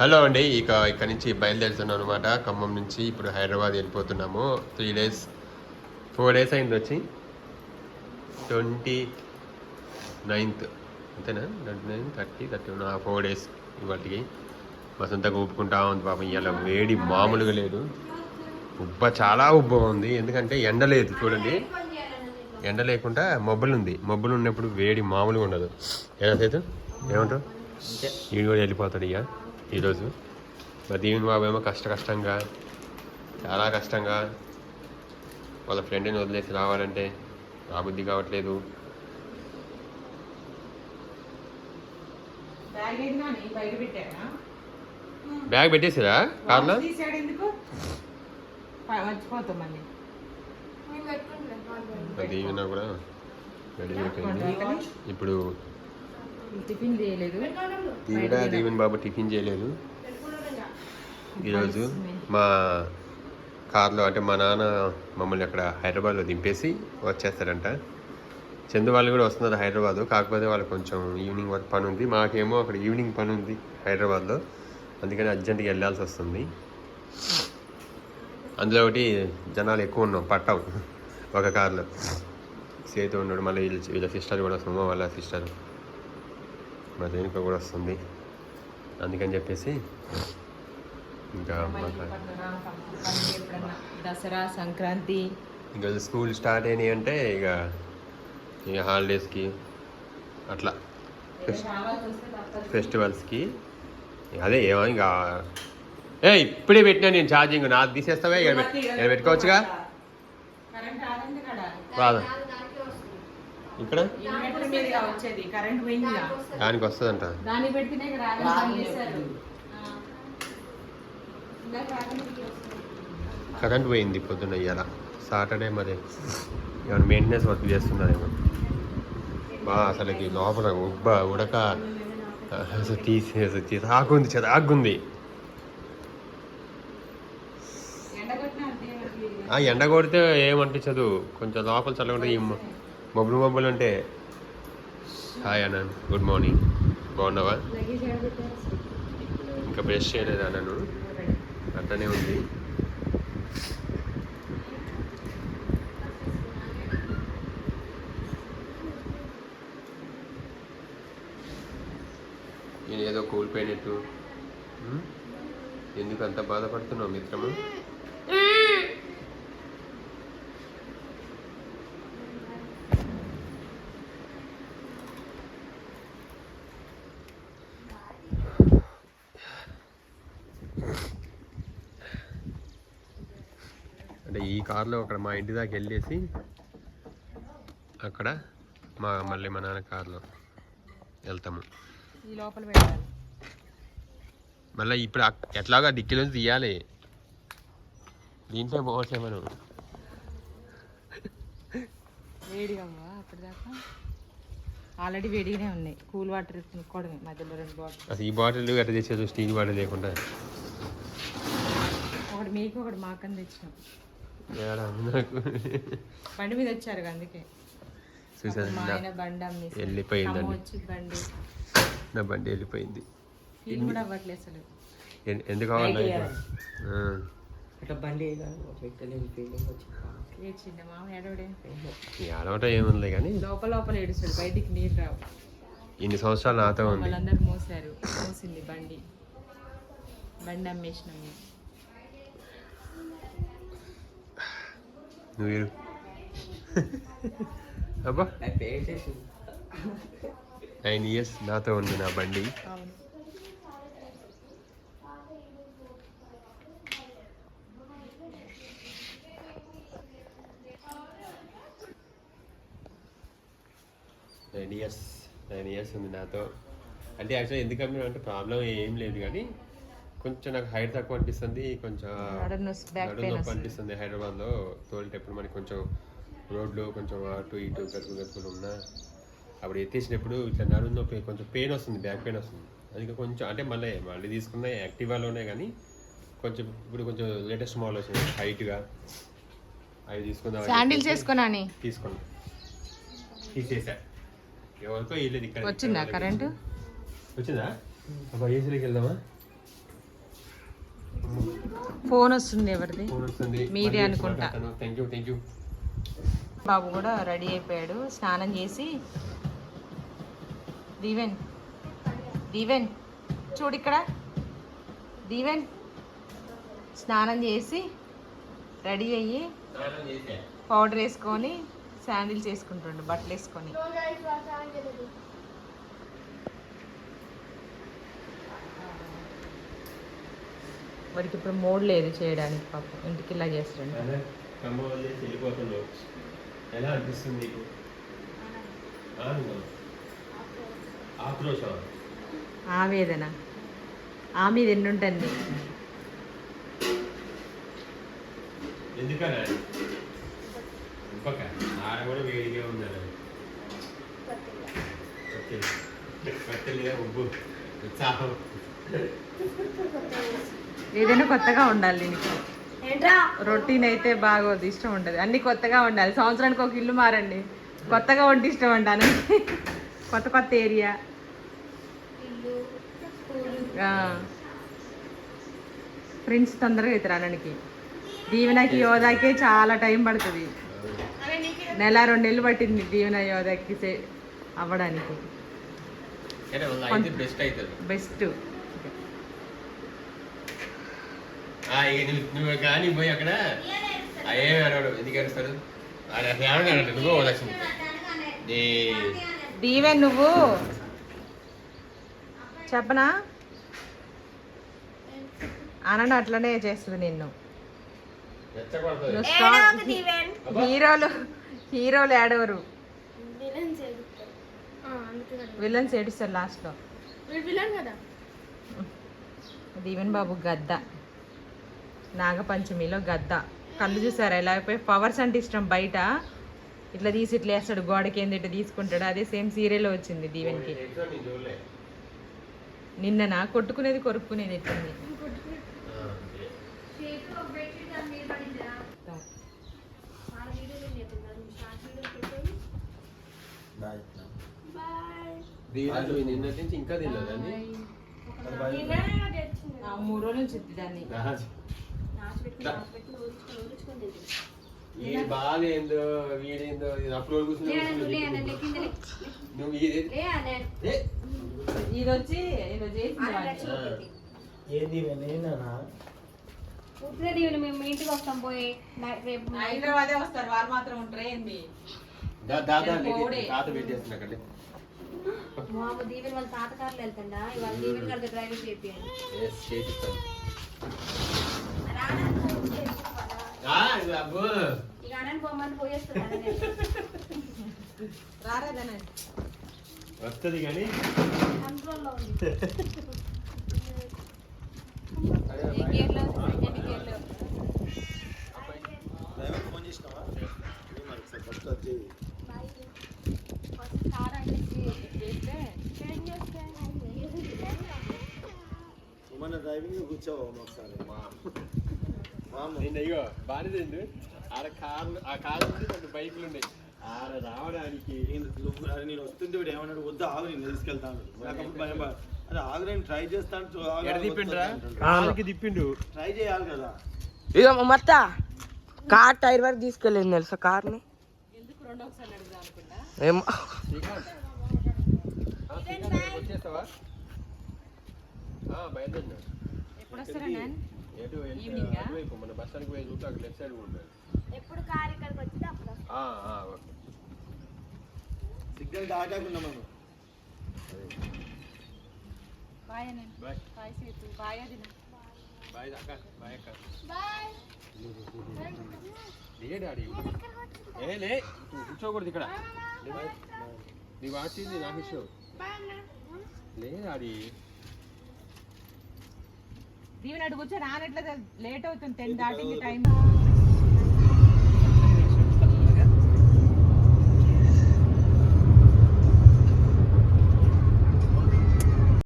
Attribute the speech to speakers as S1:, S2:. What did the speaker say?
S1: Hello అండి. ఇక ఇక్కడ నుంచి బయలుదేరుతున్నాం అనమాట ఖమ్మం నుంచి ఇప్పుడు హైదరాబాద్ వెళ్ళిపోతున్నాము. త్రీ డేస్ ఫోర్ డేస్ అయింది వచ్చి. ట్వంటీ నైన్త్ అంతేనా? Twenty nine thirty thirty one four days ఇవాటికి వసంతగా ఊపుకుంటా ఉంది పాపం. ఇవాళ వేడి మామూలుగా లేదు. ఉబ్బ చాలా ఉబ్బ ఉంది. ఎందుకంటే ఎండ లేదు చూడండి. ఎండ లేకుండా మబ్బులు ఉంది. మబ్బులు ఉన్నప్పుడు వేడి మామూలుగా ఉండదు. ఎలా సేతు? ఏమంటావు? ఈడు కూడా వెళ్ళిపోతాడు ఇక. ఈరోజు. మరి దీవెన్ బాబు ఏమో కష్ట కష్టంగా చాలా కష్టంగా వాళ్ళ ఫ్రెండ్ని వదిలేసి రావాలంటే రాబుద్ధి కావట్లేదు.
S2: బ్యాగ్ ఏది నాని బయట పెట్టారా?
S1: బ్యాగ్ పెట్టేసిరా? కార్లో? దీవెన కూడా రెడీ అయిపోయింది. ఇప్పుడు
S2: టిఫిన్ చేయలేదు.
S1: దీవెన దీవెన్ బాబు టిఫిన్ చేయలేదు. ఈరోజు మా కార్లో అంటే మా నాన్న మమ్మల్ని అక్కడ హైదరాబాద్లో దింపేసి వచ్చేస్తారంట. చందు వాళ్ళు కూడా వస్తున్నారు హైదరాబాద్ కాకపోతే వాళ్ళకి కొంచెం ఈవినింగ్ వర్క్ పని ఉంది. మాకేమో అక్కడ ఈవినింగ్ పని ఉంది హైదరాబాద్లో. అందుకని అర్జెంటుగా వెళ్ళాల్సి వస్తుంది. అందులో ఒకటి జనాలు ఎక్కువ ఉన్నాం. పట్టాం. ఒక కార్లో. సేతు ఉన్నాడు. మళ్ళీ వీళ్ళ వీళ్ళ సిస్టర్ కూడా వస్తుంది వాళ్ళ సిస్టర్. మా దేనికో కూడా వస్తుంది. అందుకని చెప్పేసి ఇంకా
S2: దసరా సంక్రాంతి.
S1: ఇంకా స్కూల్ స్టార్ట్ అయినాయి అంటే ఇక ఇక హాలిడేస్కి అట్లా. ఫెస్టివల్స్కి. అదే ఏమో ఇంకా ఏ ఇప్పుడే పెట్టినా నేను ఛార్జింగ్ నాది తీసేస్తావే ఇక్కడ పెట్- ఇక్కడ పెట్టుకోవచ్చుగా? రాదా. ఇక్కడ? దానికి వస్తుందంట. కరెంట్ పోయింది పొద్దున్న ఇవాళ సాటర్డే మరి. ఏమైనా మెయింటెనెన్స్ వర్క్ చేస్తున్నారేమో. బా అసలుకి లోపల ఉబ్బ ఉడక. అసలు తీసి అసలు చిరాకుంది చిరాకుంది
S2: ఎండ కొట్టినా అంతే మనకి.
S1: ఆ ఎండ కొడితే ఏమనిపించదు కొంచెం లోపల చల్లగా బొబ్బులు బొబ్బులు అంటే హాయ్ అన్న గుడ్ మార్నింగ్. బాగున్నావా? ఇంకా బ్రష్ చేయలేదు అన్నను అట్లనే ఉంది. నేను ఏదో కూలిపోయినట్టు. ఎందుకు అంత బాధపడుతున్నావు మిత్రము? అంటే ఈ కార్లో అక్కడ మా ఇంటి దాకా వెళ్ళేసి అక్కడ మా మళ్ళీ మా నాన్న కార్లో వెళ్తాము. మళ్ళీ ఇప్పుడు ఎట్లాగా డిక్కీలోంచి తీయాలి. దీంట్లో పోవట్లే మనం
S2: వేడిగా ఉందా అప్పటిదాకా? ఆల్రెడీ వేడిగానే ఉన్నాయి. కూల్ వాటర్ కొనుక్కోవడమే మధ్యలో రెండు బాటిల్.
S1: అసలు ఈ బాటిల్ ఎట్లా తెచ్చేది స్టీల్ బాటిల్ లేకుండా.
S2: ఒకటి మీకు ఒకటి మాకని తెచ్చినాం. బండి మీద వచ్చారు అందుకే. అమ్మేసి
S1: వెళ్ళిపోయిందండి.
S2: అమ్మ వచ్చి బండి.
S1: నా బండి వెళ్ళిపోయింది. ఎందుకు
S2: ఏడవడే.
S1: అలవాట ఏముంది కానీ
S2: లోపల లోపల ఏడుస్తాడు బయటికి నీరు రావు.
S1: ఇన్ని సంవత్సరాలు నాతో ఉంది.
S2: వాళ్ళందరూ మోసారు మోసింది బండి. బండి అమ్మేసినాం
S1: నువ్వు ఇరు. అబ్బా. నైన్ ఇయర్స్ నాతో ఉంది నా బండి. నైన్ ఇయర్స్ నైన్ ఇయర్స్ ఉంది నాతో. అంటే యాక్చువల్లీ ఎందుకు అంటే ప్రాబ్లం ఏం లేదు కానీ కొంచెం నాకు హైట్ తక్కువ అనిపిస్తుంది కొంచెం
S2: నడుము నొప్పి,
S1: నొప్పి
S2: వస్తుంది.
S1: అనిపిస్తుంది హైదరాబాద్లో. తోలేటప్పుడు మనకి కొంచెం రోడ్లు కొంచెం అటు ఇటు గతుకు గతుకులు ఉన్నా అప్పుడు ఎత్తేసినప్పుడు ఇట్లా నడుము నొప్పి కొంచెం పెయిన్ వస్తుంది బ్యాక్ పెయిన్ వస్తుంది. అందుకే కొంచెం అంటే మళ్ళీ మళ్ళీ తీసుకున్న యాక్టివాలోనే కానీ కొంచెం ఇప్పుడు కొంచెం లేటెస్ట్ మోడల్ వచ్చింది హైట్గా అవి తీసుకుందాం చెప్పేసి
S2: వేసుకున్నాని
S1: తీసుకోండి తీసేసా. ఎవరికో వెళ్ళేది ఇక్కడ
S2: వచ్చిందా కరెంటు?
S1: వచ్చిందా? ఏసీలోకి వెళ్దామా?
S2: ఫోన్ వస్తుంది ఎవరిది? మీదే అనుకుంటా. బాబు కూడా రెడీ అయిపోయాడు. స్నానం చేసి దీవెన్ దీవెన్ చూడు ఇక్కడ. దీవెన్ స్నానం చేసి రెడీ అయ్యి పౌడర్ వేసుకొని శాండిల్స్ వేసుకుంటుండు బట్టలు వేసుకొని వాడికి ఇప్పుడు మూడ్ లేదు చేయడానికి పాపం. ఇంటికి ఇలా చేస్తుండు
S1: ఎలా అనిపిస్తుంది ఆక్రోశం
S2: ఆవేదన. ఆ మీద ఎన్ని ఉంటుంది
S1: ఎందుకనా ఇంకొక ఆడ కూడా వేడిగా కట్టెలుగా ఉబ్బు. ఉత్సాహం.
S2: ఏదైనా కొత్తగా ఉండాలి దీనికి రొటీన్ అయితే బాగోదు ఇష్టం ఉండదు. అన్ని కొత్తగా ఉండాలి. సంవత్సరానికి ఒక ఇల్లు మారండి. కొత్తగా వంట ఇష్టం అంటాను కొత్త కొత్త ఏరియా. ఫ్రెండ్స్ తొందరగా అవుతారు అనడానికి దీవెనకి యోధాకే చాలా టైం పడుతుంది. నెల రెండు నెలలు పట్టింది దీవెన యోధాకి అవ్వడానికి.
S1: అయితే బెస్ట్ అవుతుంది
S2: బెస్ట్
S1: ఆ, ఇక నువ్వు నువ్వు కానీ పోయి అక్కడ ఏమి అడవడు ఎందుకు ఏమని అడగడు నువ్వు లక్ష్మి. నీ
S2: దీవెన్ నువ్వు. చెప్పనా? అనని అట్లనే చేస్తుంది నిన్ను. హీరోలు హీరోలు ఏడవరు. విలన్స్ ఏడుస్తారు. లాస్ట్లో. దీవెన్ బాబు గద్ద. నాగపంచమిలో గద్ద. కళ్ళు చూసారా అయిపోయి? పవర్స్ అంటే ఇష్టం బయట. ఇట్లా తీసి ఇట్లా వేస్తాడు గోడకి ఏంది ఇట్లా తీసుకుంటాడు. అదే సేమ్ సీరియల్లో వచ్చింది దీవెన్కి. నిన్ననా? కొట్టుకునేది కొరుక్కునేది
S1: ఇంకా
S2: ఆ, మూడు రోజుల నుంచి
S1: ఈ బాధ ఏందో వీడేందో ఇది అప్పుడు కూర్చుని నువ్వు ఇది
S2: వచ్చి.
S3: ఏది నేనా
S4: మేము ఇంటికి వస్తాం పోయి. రేపు
S2: హైదరాబాదే వస్తారు వాళ్ళు మాత్రం ఉంటారు ఏంది.
S1: తాత అక్కడ.
S4: మామ దీవెన్ వాళ్ళ తాతకారులు వెళ్తుండా ఇవాళ దీవెన్ గారితో డ్రైవింగ్ చేపియండి.
S1: చేపిస్తాను. ఆ, ఇది అబ్బో
S4: ఇక అనంత బొమ్మని పోయేస్తున్నాను
S2: రారాదన
S1: వస్తుంది కానీ.
S4: కంట్రోల్లో ఉంది.
S5: మన డ్రైవింగ్ కూర్చోవు ఒకసారి?
S1: నిన్న ఇగో బాగానే తిండు ఆడ కార్లు ఆ కార్లు రెండు బైకులు ఉన్నాయి. ఆడ రావడానికి
S5: నేను వస్తుంటే వీడు ఏమన్నాడు వద్దు ఆగు నేను తీసుకెళ్తాను. నాకు అప్పుడు భయం పడ- అరే ఆగు నేను ట్రై చేస్తాను
S1: ఎడ తిప్పిండ్రా. కాలుకి తిప్పిండు.
S5: ట్రై చేయాలి కదా.
S3: ఇక మొత్త కార్ టైర్ వరకు తీసుకెళ్ళింది తెలుసా కార్ని? ఏమో.
S1: శ్రీకాంత్ ఆ, శ్రీకాంత్ రేపు వచ్చేస్తావా ఆ, బయలుదేరినా?
S2: ఎప్పుడు వస్తారా నాన్న
S1: ఎటు? అటువైపు మన బస్ స్టాండ్కి పోయి చూస్తే అక్కడ లెఫ్ట్ సైడ్ ఉంటుంది.
S4: ఎప్పుడు కార్ ఇక్కడికి వచ్చింది అప్పుడు వస్తాం.
S1: ఆ, ఆ, ఓకే.
S5: సిగ్నల్ దాటాకుండా మనం.
S2: బాయ్ నేను
S1: బాయ్
S2: బాయ్ సేతు బాయ్ అది
S1: బాయ్ అక్క. బాయ్ అక్క. లే డాడీ? ఏ లే. కూర్చోకూడదు ఇక్కడ. నీ వాచ్ ఇది నాకు ఇష్టం లే డాడీ.
S2: దీవెన అడుగు కూర్చో రానట్లేదు. లేట్ అవుతుంది. టెన్ దాటింది టైం.